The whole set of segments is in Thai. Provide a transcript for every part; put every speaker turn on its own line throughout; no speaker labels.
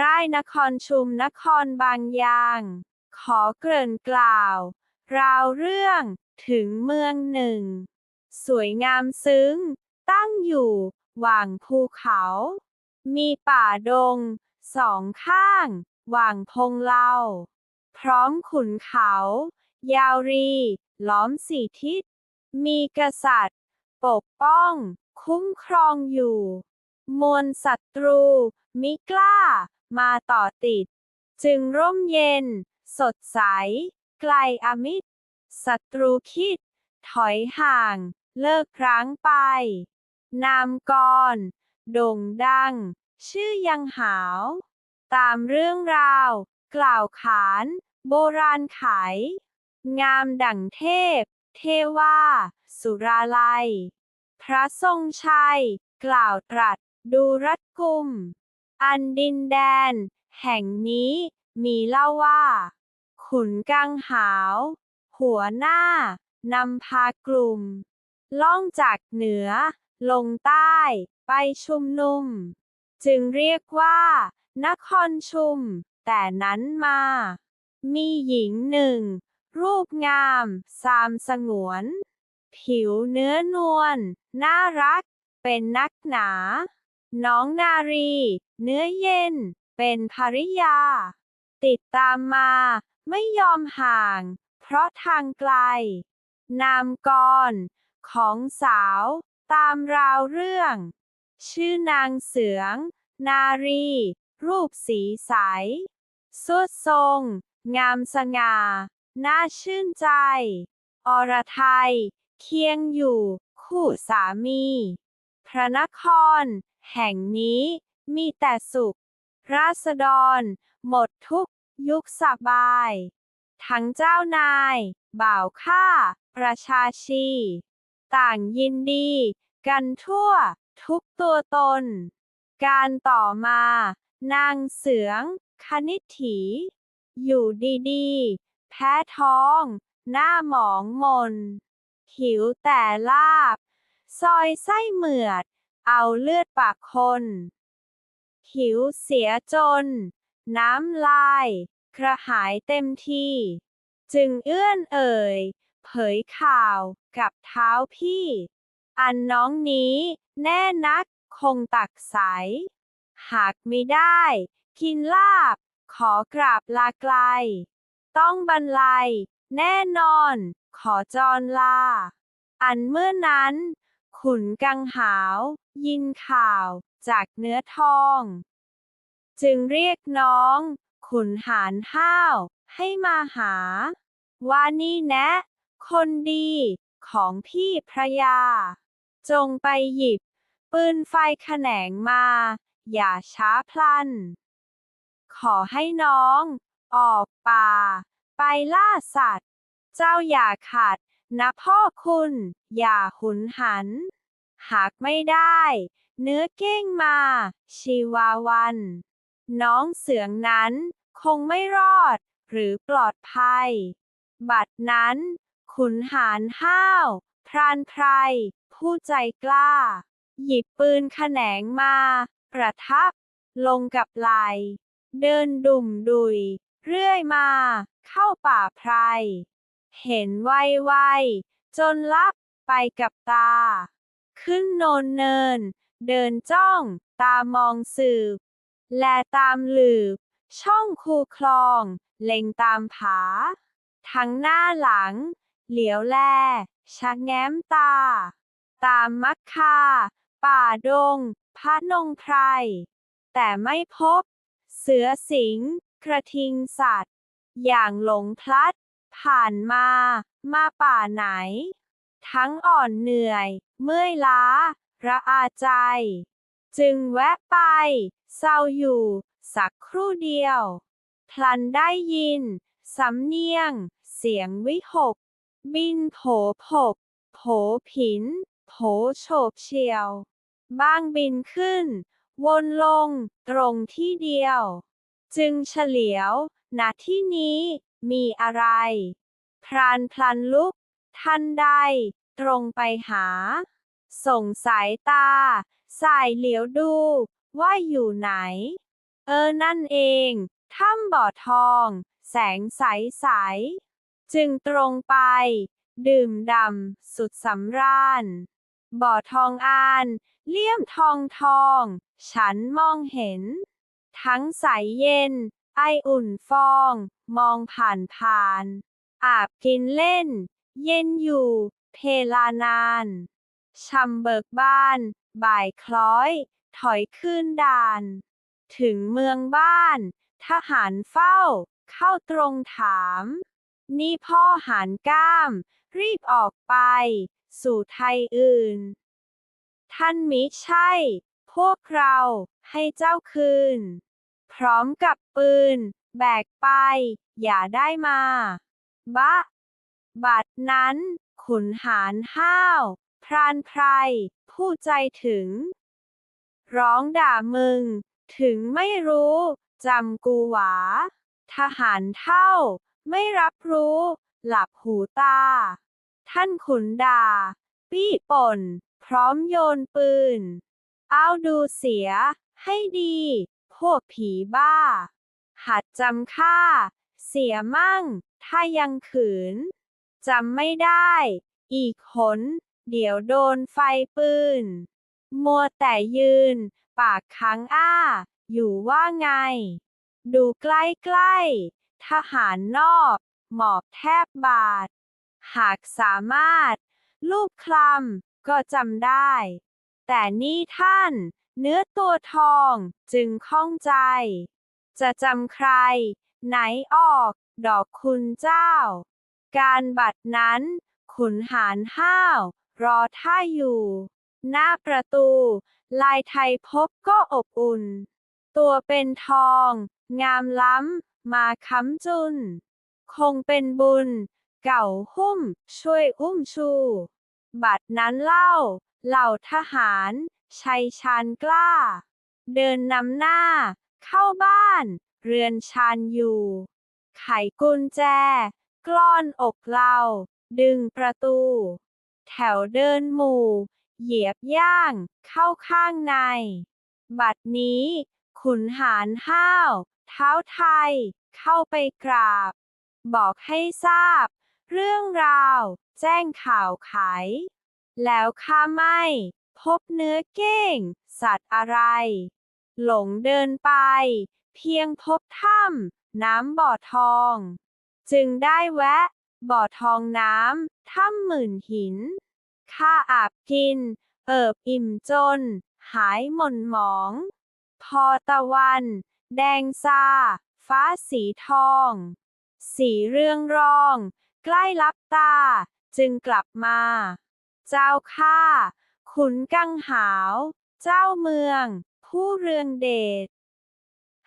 ร่ายนครชุมนครบางยาง ขอเกริ่นกล่าว ราวเรื่องถึงเมืองหนึ่ง สวยงามซึ้ง ตั้งอยู่หว่างภูเขา มีป่าดง สองข้าง หว่างพงเล่า พร้อมขุนเขา ยาวรี ล้อมสี่ทิศ มีกษัตริย์ ปกป้อง คุ้มครองอยู่ มวลศัตรู มิกล้า มาต่อติด จึงร่มเย็น สดใส ไกลอมิตรศัตรูคิด ถอยห่าง เลิกครั้งไป นามกรโด่งดัง ชื่อยังหาว ตามเรื่องราว กล่าวขาน โบราณไขงามดั่งเทพ เทวา สุราลัย พระทรงชัย กล่าวตรัส ดูรัดกุม อันดินแดน แห่งนี้มีเล่าว่า ขุนกังหาว หัวหน้านำพากลุ่ม ล่องจากเหนือ ลงใต้ ไปชุมนุม จึงเรียกว่า นครชุม แต่นั้นมา มีหญิงหนึ่ง รูปงาม สามสงวน ผิวเนื้อนวล น่ารัก เป็นนักหนา น้องนารี เนื้อเย็น เป็นภริยา ติดตามมา ไม่ยอมห่าง เพราะทางไกล นามกร ของสาว ตามราวเรื่อง ชื่อนางเสือง นารี รูปสีใสสวดทรง งามสง่า น่าชื่นใจ อรไทย เคียงอยู่ คู่สามี พระนคร แห่งนี้ มีแต่สุข ราษฎร หมดทุกยุคสบาย ทั้งเจ้านาย บ่าวข้า ประชาชี ต่างยินดี กันทั่ว ทุกตัวตน การต่อมา นางเสือง คณิตถี อยู่ดีๆ แพ้ท้อง หน้าหมองมน หิวแต่ลาบ ซอยไส้เหมือด เอาเลือดปากคน หิวเสียจน น้ำลาย กระหายเต็มที่ จึงเอื้อนเอ่ย เผยข่าวกับเท้าพี่ อันน้องนี้ แน่นักคงตักใส หากไม่ได้ กินลาบ ขอกราบลาไกล ต้องบรรลัย แน่นอน ขอจรลา อันเมื่อนั้น ขุนกังหาว ยินข่าว จากเนื้อทอง จึงเรียกน้อง ขุนหารห้าว ให้มาหา ว่านี่แนะ คนดีของพี่พระยา จงไปหยิบ ปืนไฟแขนงมา อย่าช้าพลัน ขอให้น้อง ออกป่า ไปล่าสัตว์ เจ้าอย่าขัด นะพ่อคุณ อย่าหุนหัน หากไม่ได้ เนื้อเก้งมา ชีวาวัน น้องเสืองนั้น คงไม่รอด หรือปลอดภัย บัดนั้น ขุนหารห้าว พรานไพร ผู้ใจกล้า หยิบปืนแขนงมา ประทับ ลงกับไหลเดินดุ่มดุย เรื่อยมา เข้าป่าไพร เห็นไวไวๆจนลับไปกับตา ขึ้นโนนเนิน เดินจ้อง ตามองสืบ แลตามหลืบ ช่องคูคลอง เล็งตามผา ทั้งหน้าหลัง เหลียวแลชะแง้มตา ตามมักคา ป่าดงพระนงไพร แต่ไม่พบ เสือสิง กระทิงสัตว์ อย่างหลงพลัด ผ่านมา มาป่าไหน ทั้งอ่อนเหนื่อย เมื่อยล้า ระอาใจ จึงแวะไป เศร้าอยู่ สักครู่เดียว พลันได้ยิน สำเนียง เสียงวิหก บินโผผก โผผิน โผโฉบเฉียว บ้างบินขึ้น วนลง ตรงที่เดียว จึงเฉลียวณที่นี้ มีอะไร พรานพลันลุกทันใดตรงไปหา ส่งสายตา สายเหลียวดู ว่าอยู่ไหน เออนั่นเองถ้ำบ่อทอง แสงใสใส จึงตรงไป ดื่มดำสุดสำราญ บ่อทองอาน เลี่ยมทองทอง ฉันมองเห็น ทั้งใสเย็น ไออุ่นฟอง มองผ่านผ่าน อาบกินเล่น เย็นอยู่ เพลานานช่ำเบิกบาน บ่ายคล้อย ถอยขึ้นด่าน ถึงเมืองบ้าน ทหารเฝ้า เข้าตรงถาม นี่พ่อหารก้าม รีบออกไป สู่ไทยอื่น ท่านมิใช่ พวกเราให้เจ้าคืน พร้อมกับปืน แบกไป อย่าได้มา บะ บัดนั้น ขุนหารห้าว พรานไพร ผู้ใจถึง ร้องด่ามึง ถึงไม่รู้จำกูหวา ทหารเท่า ไม่รับรู้ หลับหูตา ท่านขุนด่า ปี้ป่น พร้อมโยนปืน เอาดูเสีย ให้ดี พวกผีบ้า หัดจำค่า เสียมั่ง ถ้ายังขืน จำไม่ได้ อีกหน เดี๋ยวโดนไฟปืน มัวแต่ยืน ปากค้างอ้า อยู่ว่าไง ดูใกล้ๆ ทหารนอกหมอบแทบบาด หากสามารถลูกคลำก็จำได้ แต่นี่ท่าน เนื้อตัวทองจึงข้องใจ จะจำใคร ไหนออก ดอกคุณเจ้า การบัดนั้น ขุนหารห้าว รอท่าอยู่ หน้าประตู ลายไทยพบก็อบอุ่น ตัวเป็นทอง งามล้ำ มาค้ำจุน คงเป็นบุญ เก่าหุ้ม ช่วยอุ้มชู บัดนั้นเล่า เหล่าทหาร ชัยชาญกล้า เดินนำหน้า เข้าบ้าน เรือนชานอยู่ ไขกุญแจ กลอนอกเรา ดึงประตู แถวเดินหมู่ เหยียบย่าง เข้าข้างใน บัดนี้ ขุนหารห้าว เท้าไทย เข้าไปกราบ บอกให้ทราบ เรื่องราว แจ้งข่าวไข แล้วข้าไม่ พบเนื้อเก้ง สัตว์อะไร หลงเดินไป เพียงพบถ้ำน้ำบ่อทอง จึงได้แวะ บ่อทองน้ำถ้ำหมื่นหินข้าอาบกิน เอิบอิ่มจน หายหม่นหมอง พอตะวัน แดงซา ฟ้าสีทอง สีเรื่องรอง ใกล้ลับตา จึงกลับมา เจ้าข้า ขุนกังหาว เจ้าเมือง ผู้เรืองเดช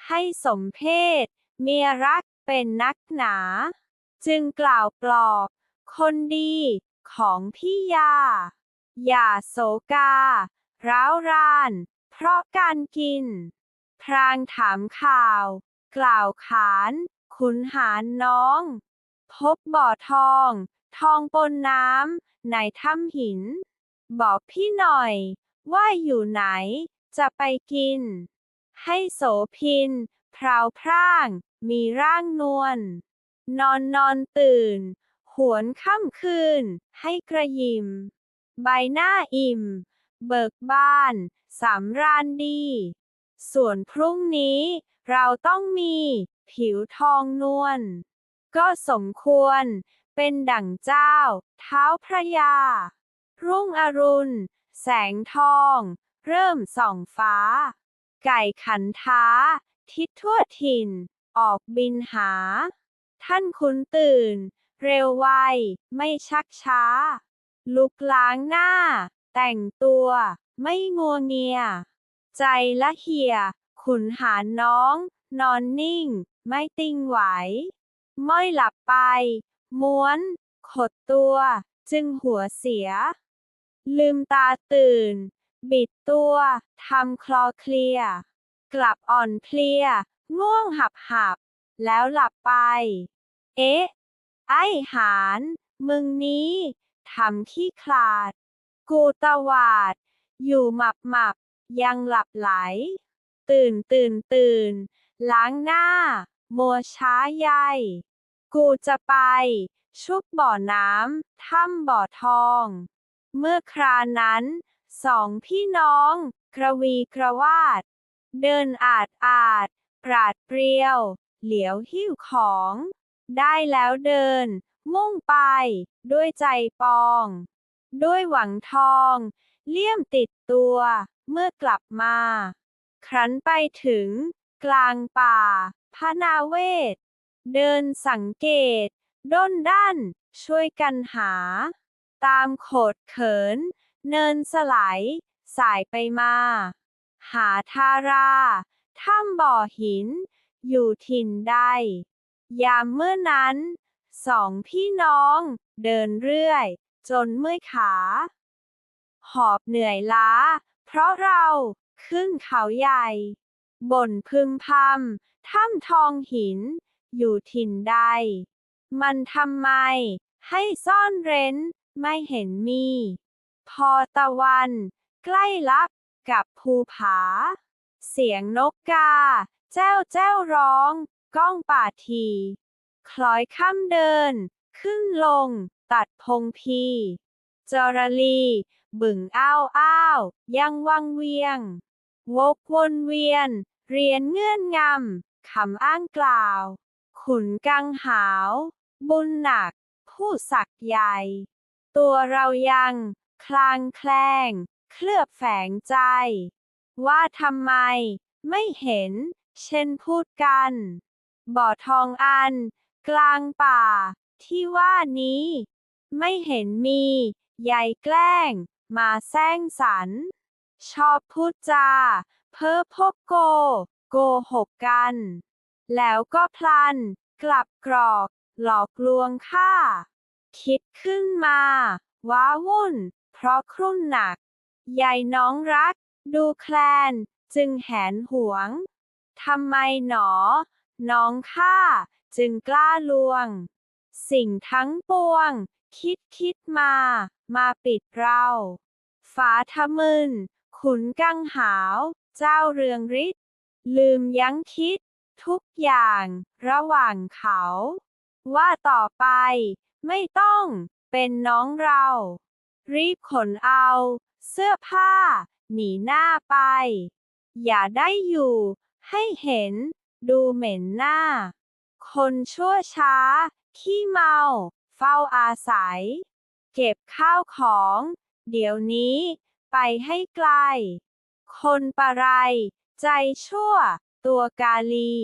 ให้สมเพศเมียรักเป็นนักหนา จึงกล่าวปลอบ คนดีของพี่ยา อย่าโศกา ร้าวราน เพราะการกิน พรางถามข่าว กล่าวขาน ขุนหารน้อง พบบ่อทอง ทองปนน้ำในถ้ำหิน บอกพี่หน่อย ว่าอยู่ไหน จะไปกิน ให้โสพินพราวพร่าง มีร่างนวล นอนนอนตื่น หวนค่ำคืน ให้กระยิม ใบหน้าอิ่ม เบิกบานสำราญดี ส่วนพรุ่งนี้ เราต้องมี ผิวทองนวล ก็สมควร เป็นดั่งเจ้า เท้าพระยา รุ่งอรุณ แสงทอง เริ่มส่องฟ้า ไก่ขันท้า ทิศทั่วถิ่น ออกบินหา ท่านคุณตื่น เร็วไว ไม่ชักช้า ลุกล้างหน้า แต่งตัว ไม่งัวเงีย ใจละเหี่ย ขุนหารน้อง นอนนิ่ง ไม่ติ้งไหวม้อยหลับไป ม้วน ขดตัว จึงหัวเสีย ลืมตาตื่น บิดตัวทำคลอเคลีย กลับอ่อนเพลีย ง่วงหับหับ แล้วหลับไป เอ๊ะ ไอ้หารมึงนี้ทำขี้ขลาด กูตวาด อยู่หมับหมับ ยังหลับไหล ตื่นตื่นตื่น ล้างหน้า มัวช้าใยกูจะไป ชุบบ่อน้ำถ้ำบ่อทอง เมื่อครานั้นสองพี่น้อง กระวีกระวาด เดินอาดอาด ปราดเปรียว เหลียวหิ้วของ ได้แล้วเดิน มุ่งไป ด้วยใจปอง ด้วยหวังทอง เลี่ยมติดตัว เมื่อกลับมา ครั้นไปถึง กลางป่า พระนาเวศ เดินสังเกต ด้นด้าน ช่วยกันหา ตามโขดเขิน เนินสไลายสายไปมา หาทาราถ้ำบ่อหิน อยู่ถิ่นใด ยามเมื่อนั้น สองพี่น้อง เดินเรื่อย จนเมื่อยขา หอบเหนื่อยล้า เพราะเราขึ้นเขาใหญ่ บ่นพึมพำถ้ำทองหิน อยู่ถิ่นใด มันทำไม ให้ซ่อนเร้น ไม่เห็นมี พอตะวัน ใกล้ลับ กับภูผา เสียงนกกา แจ้วแจ้วร้อง ก้องป่าที คล้อยค่ำเดิน ขึ้นลง ตัดพงพี จรลี บึ่งอ้าวอ้าว ยังวังเวียง วกวนเวียน เรียนเงื่อนงำคำอ้างกล่าว ขุนกังหาว บุญหนัก ผู้ศักย์ใหญ่ ตัวเรายัง คลางแคลง เคลือบแฝงใจ ว่าทำไม ไม่เห็น เช่นพูดกัน บ่อทองอัน กลางป่า ที่ว่านี้ ไม่เห็นมีใยแกล้ง มาแซงสรรชอบพูดจา เพ้อพกโก โกหกกัน แล้วก็พลัน กลับกรอก หลอกลวงข้า คิดขึ้นมา ว้าวุ่น เพราะครุ่นหนักใยน้องรัก ดูแคลน จึงแหนหวง ทำไมหนอ น้องข้า จึงกล้าลวง สิ่งทั้งปวง คิดคิดมา มาปิดเรา ฝาทะมึน ขุนกังหาว เจ้าเรืองฤทธิ์ ลืมยั้งคิด ทุกอย่าง ระหว่างเขา ว่าต่อไป ไม่ต้อง เป็นน้องเรา รีบขนเอา เสื้อผ้า หนีหน้าไป อย่าได้อยู่ ให้เห็น ดูเหม็นหน้า คนชั่วช้า ขี้เมา เฝ้าอาศัย เก็บข้าวของ เดี๋ยวนี้ ไปให้ไกล คนปะไร ใจชั่ว ตัวกาลี